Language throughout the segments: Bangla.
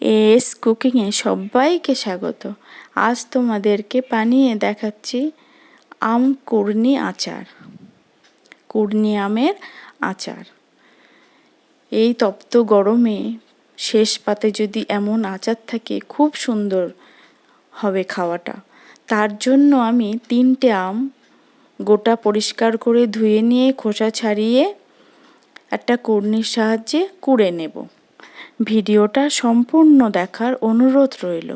এস কুকিংয়ে সবাইকে স্বাগত। আজ তোমাদেরকে বানিয়ে দেখাচ্ছি আম কুর্নি আচার। কুর্নি আমের আচার। এই তপ্ত গরমে শেষ পাতে যদি এমন আচার থাকে, খুব সুন্দর হবে খাওয়াটা। তার জন্য আমি তিনটে আম গোটা পরিষ্কার করে ধুয়ে নিয়ে খোসা ছাড়িয়ে একটা কুর্নির সাহায্যে কুড়ে নেব। ভিডিওটা সম্পূর্ণ দেখার অনুরোধ রইল।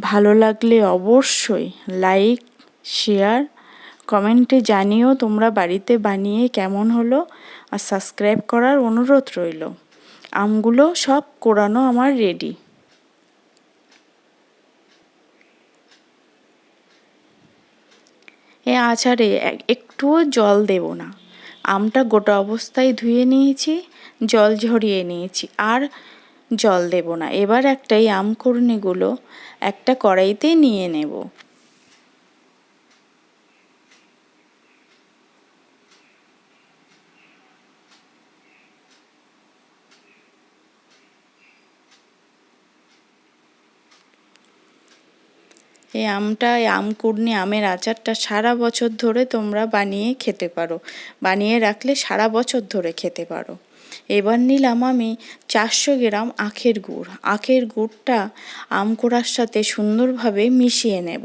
ভালো লাগলে অবশ্যই লাইক, শেয়ার, কমেন্টে জানিও তোমরা বাড়িতে বানিয়ে কেমন হলো আর সাবস্ক্রাইব করার অনুরোধ রইল। আমগুলো সব কোরানো আমার রেডি। এ আচারে একটুও জল দেব না। আমটা গোটা অবস্থায় ধুয়ে নিয়েছি, জল ঝরিয়ে নিয়েছি, আর জল দেব না। এবার একটা এই আমকুর্নিগুলো একটা কড়াইতে নিয়ে নেব। এই আমটা, এই আম কুড়নি, আমের আচারটা সারা বছর ধরে তোমরা বানিয়ে খেতে পারো। বানিয়ে রাখলে সারা বছর ধরে খেতে পারো। এবার নিলাম আমি চারশো গ্রাম আখের গুড়। আখের গুড়টা আম কোড়ার সাথে সুন্দরভাবে মিশিয়ে নেব।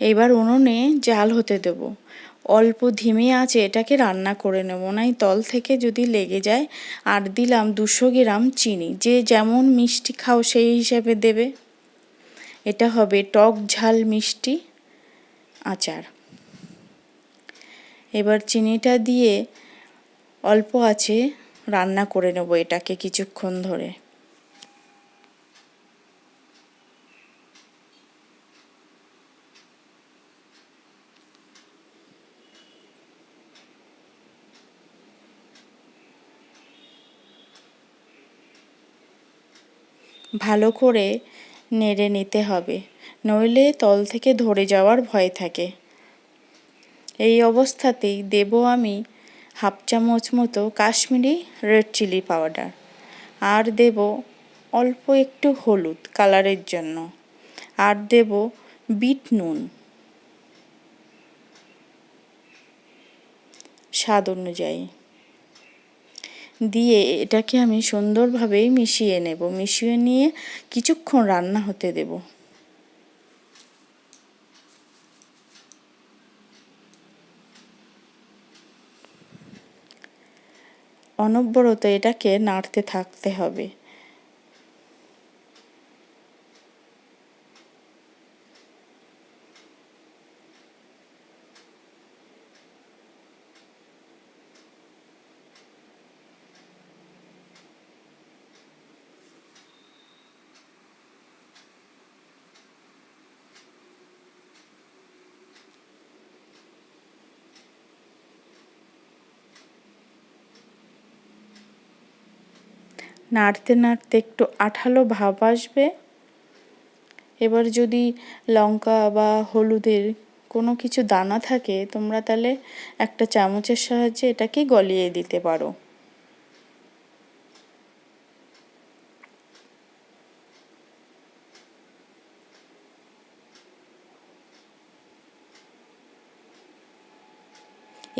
এবার উনুনে জাল হতে দেব। অল্প ধিমে আছে এটাকে রান্না করে নেব। নাই তল থেকে যদি লেগে যায়, আর দিলাম দুশো গ্রাম চিনি। যে যেমন মিষ্টি খাও সেই হিসাবে দেবে। এটা হবে টক ঝাল মিষ্টি আচার। এবার চিনিটা দিয়ে অল্প আছে রান্না করে নেব এটাকে কিছুক্ষণ ধরে। ভালো করে নেড়ে নিতে হবে, নইলে তল থেকে ধরে যাওয়ার ভয় থাকে। এই অবস্থাতেই দেব আমি হাফ চামচ মতো কাশ্মীরি রেড চিলি পাউডার আর দেব অল্প একটু হলুদ কালারের জন্য আর দেব বিট নুন। স্বাদ অনুযায়ী। দিয়ে এটাকে আমি সুন্দরভাবে মিশিয়ে নেব। মিশিয়ে নিয়ে কিছুক্ষণ রান্না হতে দেব। অনবরত এটাকে নাড়তে থাকতে হবে। নাড়তে নাড়তে একটু আঠালো ভাব আসবে। এবার যদি লঙ্কা বা হলুদের কোনো কিছু দানা থাকে, তোমরা তাহলে একটা চামচের সাহায্যে এটাকে গলিয়ে দিতে পারো।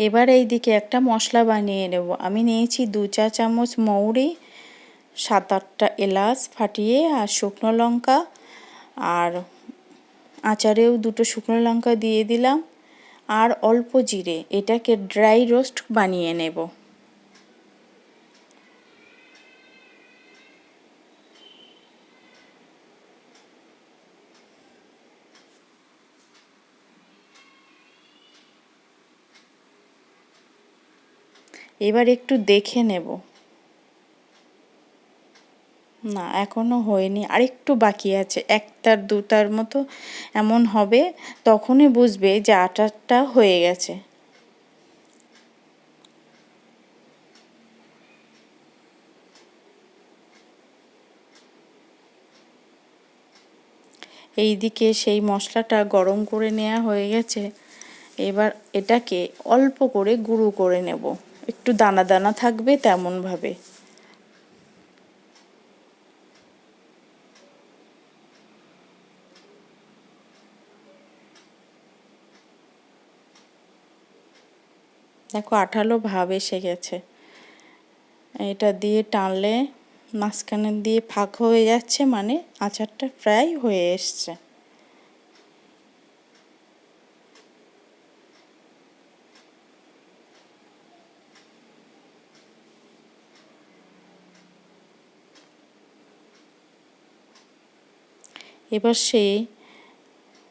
এবার এই দিকে একটা মশলা বানিয়ে নেব। আমি নিয়েছি দু চা চামচ মৌরি সাত আটটা এলাচ ফাটিয়ে আর শুকনো লঙ্কা আর আচারেও দুটো শুকনো লঙ্কা দিয়ে দিলাম। আর অল্প জিরে, এটাকে ড্রাই রোস্ট বানিয়ে নেব। এবার একটু দেখে নেব। না এখনও হয়নি। আরেকটু বাকি আছে, একটার দুটার মতো এমন হবে, তখনই বুঝবে যে আটারটা হয়ে গেছে। এইদিকে সেই মশলাটা গরম করে নেওয়া হয়ে গেছে। এবার এটাকে অল্প করে গুঁড়ো করে নেব। একটু দানা দানা থাকবে তেমনভাবে। দেখো, আঠালো ভাব এসে গেছে। এটা দিয়ে টানলে মাঝখানে দিয়ে ফাঁক হয়ে যাচ্ছে মানে আচারটা প্রায় হয়ে এসছে। এবার সেই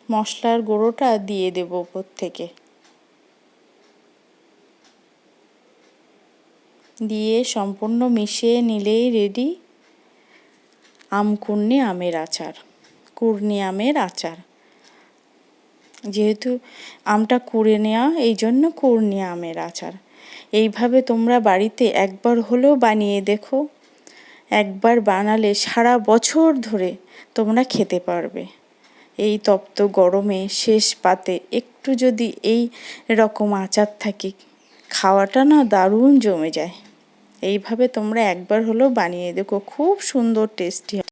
মশলার গুঁড়োটা দিয়ে দেবো ওপর থেকে। দিয়ে সম্পূর্ণ মিশিয়ে নিলেই রেডি আম কুর্নি আমের আচার কুর্নি আমের আচার। যেহেতু আমটা কুড়ে নেওয়া, এই জন্য কুর্নি আমের আচার। এইভাবে তোমরা বাড়িতে একবার হলেও বানিয়ে দেখো। একবার বানালে সারা বছর ধরে তোমরা খেতে পারবে। এই তপ্ত গরমে শেষ পাতে একটু যদি এই রকম আচার থাকে, খাওয়াটা না দারুণ জমে যায়। এইভাবে তোমরা একবার হলেও বানিয়ে দেখো খুব সুন্দর টেস্টি